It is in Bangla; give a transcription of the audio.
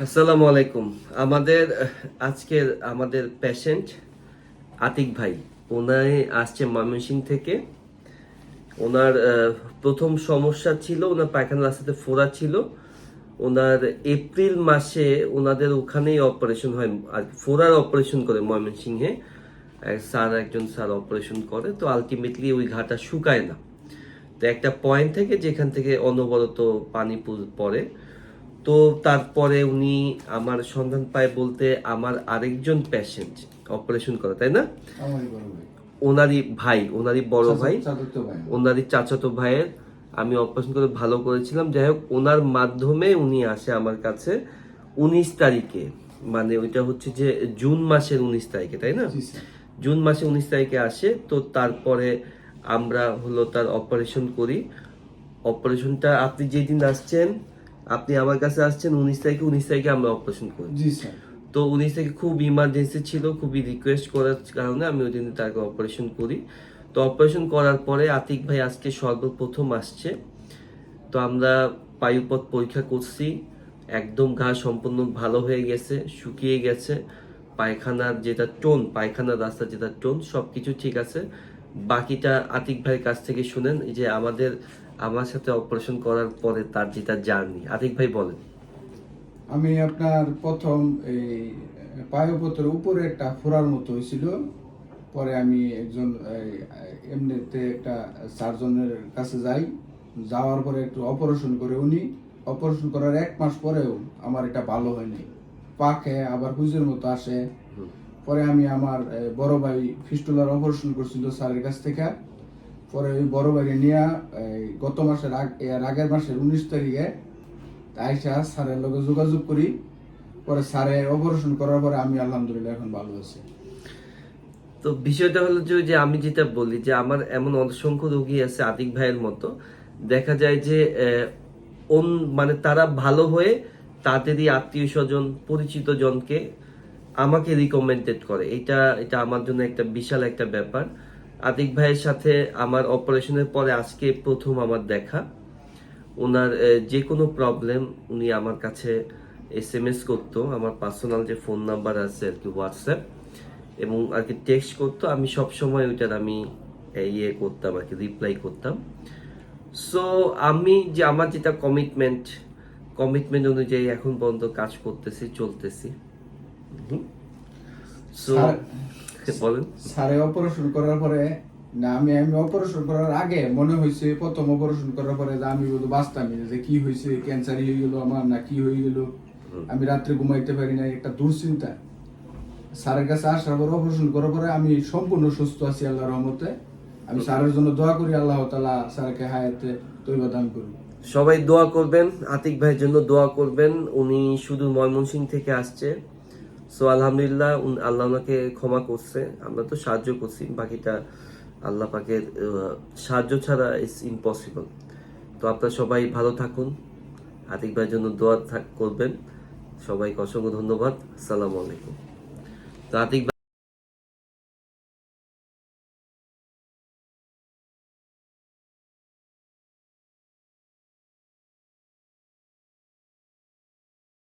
আসসালামু আলাইকুম। আমাদের, আজকের আমাদের পেশেন্ট আতিক ভাই। ওনায় আসছে ময়মনসিংহ থেকে। ওনার প্রথম সমস্যা ছিল ওনার পায়খানা রাস্তাতে ফোড়া ছিল। ওনার এপ্রিল মাসে ওনাদের ওখানেই অপারেশন হয়। আর ফোড়ার অপারেশন করে ময়মনসিংহে। স্যার, একজন স্যার অপারেশন করে। তো আলটিমেটলি ওই ঘাটা শুকায় না। তো একটা পয়েন্ট থেকে যেখান থেকে অনবরত পানি পড়ে। তো তারপরে উনি আমার সন্ধান পায় বলতে আমার আরেকজন পেশেন্ট অপারেশন করে তাই না? ওনারই ভাই ওনারই বড় ভাই। ওনারই চাচাতো ভাইয়ের। আমি অপারেশন করে ভালো করেছিলাম। যাই হোক ওনার মাধ্যমে উনি আসে আমার কাছে উনিশ তারিখে। মানে ওইটা হচ্ছে যে জুন মাসের উনিশ তারিখে তাই না? জুন মাসে উনিশ তারিখে আসে। তো তারপরে আমরা হলো তার অপারেশন করি। অপারেশনটা আপনি যেদিন আসছেন আপনি আমার কাছে আসছেন উনিশ তারিখে উনিশ তারিখে আমরা অপারেশন করি জি স্যার। তো উনিশ তারিখে খুব ইমার্জেন্সি ছিল খুবই রিকোয়েস্ট করার কারণে আমি ওই দিন তাকে অপারেশন করি। তো অপারেশন করার পরে আতিক ভাই আজকে সর্বপ্রথম আসছে। তো আমরা পায়ুপথ পরীক্ষা করছি একদম ঘা সম্পূর্ণ ভালো হয়ে গেছে শুকিয়ে গেছে। পায়খানার যেটা টোন পায়খানার রাস্তা যেটা টোন সব কিছু ঠিক আছে। বাকিটা আতিক ভাইয়ের কাছ থেকে শুনেন এই যে আমাদের আমার সাথে অপারেশন করার পরে তার যেটা জার্নি আতিক ভাই বলেন। আমি আপনার প্রথম এই পায়ুপত্রের উপরে একটা ফোড়ার মতো হয়েছিল। পরে আমি একজন এমনিতে একটা সার্জনের কাছে যাই। যাওয়ার পরে একটু অপারেশন করে উনি। অপারেশন করার এক মাস পরেও আমার এটা ভালো হয়নি। পাখে আবার হুজের মতো আসে। পরে আমি আমার বড় ভাই ফিস্টুলার অপারেশন করছিল স্যারের কাছ থেকে। পরে ওই বড় ভাইকে নিয়ে গত মাসের আগ- আগের মাসের উনিশ তারিখে আইসা স্যারের লগে যোগাযোগ করি। পরে স্যারে অপারেশন করার পরে আমি আলহামদুলিল্লাহ এখন ভালো আছি। তো বিষয়টা হলো যে আমি যেটা বলি যে আমার এমন অসংখ্য রোগী আছে আতিক ভাইয়ের মতো। দেখা যায় যে অন মানে তারা ভালো হয়ে তাদেরই আত্মীয় স্বজন, পরিচিত জনকে আমাকে রিকমেন্ডেড করে। এটা এটা আমার জন্য একটা বিশাল একটা ব্যাপার। আতিক ভাইয়ের সাথে আমার অপারেশনের পরে আজকে প্রথম আমার দেখা। ওনার যে কোনো প্রবলেম উনি আমার কাছে এস এম এস করতো, আমার পার্সোনাল যে ফোন নাম্বার আছে আর কি হোয়াটসঅ্যাপ এবং আর কি টেক্সট করতো, আমি সব সময় ওইটার আমি ইয়ে করতাম আর কি রিপ্লাই করতাম। সো আমি যে, আমার যেটা কমিটমেন্ট কমিটমেন্ট অনুযায়ী এখন পর্যন্ত কাজ করতেছি, চলতেছি। বলেন। স্যারে অপারেশন করার পরে না আমি আমি অপারেশন করার আগে মনে হয়েছে প্রথম অপারেশন করার পরে যে আমি শুধু বাঁচতামই যে কি হয়েছে ক্যান্সারই হয়ে গেল আমার না কি হয়ে গেল। আমি রাত্রে ঘুমাইতে পারি না একটা দুশ্চিন্তা। স্যারের কাছে আসার পর অপারেশন করার পরে আমি সম্পূর্ণ সুস্থ আছি আল্লাহর রহমতে। আমি স্যারের জন্য দোয়া করি আল্লাহ তালা স্যারকে হায়াতে তৈবা দান করি সবাই দোয়া করবেন আতিক ভাইয়ের জন্য দোয়া করবেন। উনি শুধু ময়মনসিং থেকে আসছে। সো আলহামদুলিল্লাহ আল্লাহ ওনাকে ক্ষমা করছে। আমরা তো সাহায্য করছি, বাকিটা আল্লাহ পাকের সাহায্য ছাড়া ইস ইম্পসিবল তো আপনারা সবাই ভালো থাকুন, আতিক ভাইয়ের জন্য দোয়া করবেন। সবাইকে অসংখ্য ধন্যবাদ। সালাম আলাইকুম। তো আতিক